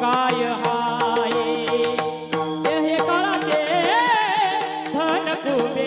કાય હાય. એ કાળા છે ધન કુબે